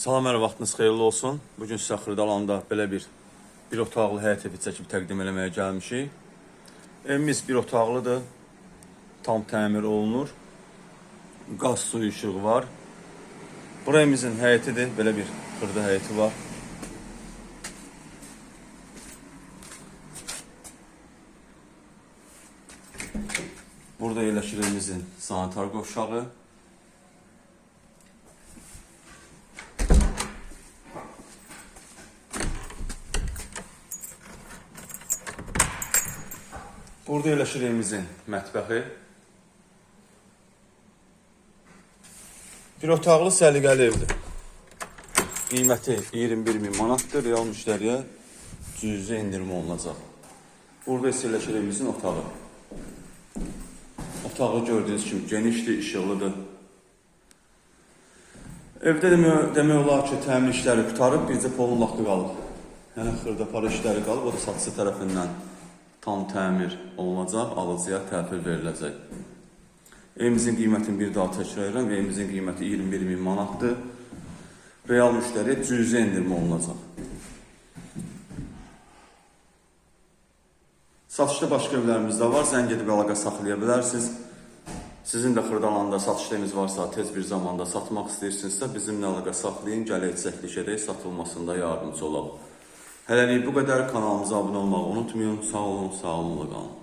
Salam hər vaxtınız xeyirli olsun. Bu gün sizə Xırdalanda belə bir bir otaqlı həyət evi çəkib təqdim eləməyə gəlmişik. Evimiz bir otaqlıdır. Tam təmir olunur. Qaz, suyu, işığı var. Bura evimizin həyətidir. Belə bir xırda həyəti var. Burada yerləşir evimizin sanitar qovşağı. Burada yerləşir evimizin mətbəxi. Bir otaqlı səliqəli evdir. Qiyməti 21 min manatdır. Real müştəriyə cüzi endirim olunacaq. Burada isə yerləşir evimizin otağı. Otağı gördüyünüz kimi genişdir, işıqlıdır. Evdə demək, demək olar ki, təmir işləri qutarıb, bircə polun vaxtı qalıb. Yəni xırda para işləri qalıb, o da satıcı tərəfindən tam təmir olunacaq, alıcıya təhvil veriləcək. Evimizin qiymətini bir daha təkrar edirəm. Evimizin qiyməti 21 min manatdır. Real müştəriyə cüzi endirim olunacaq. Satışda başqa evlərimiz də var. Zəng edib əlaqə saxlaya bilərsiniz. Sizin də Xırdalanda satış eviniz varsa, tez bir zamanda satmaq istəyirsinizsə, bizimlə əlaqə saxlayın, gələk çəkiliş edək, satılmasında yardımcı olaq. Hələlik bu qədər. Kanalımıza abunə olmağı unutmayın. Sağ olun, sağlıqla qalın.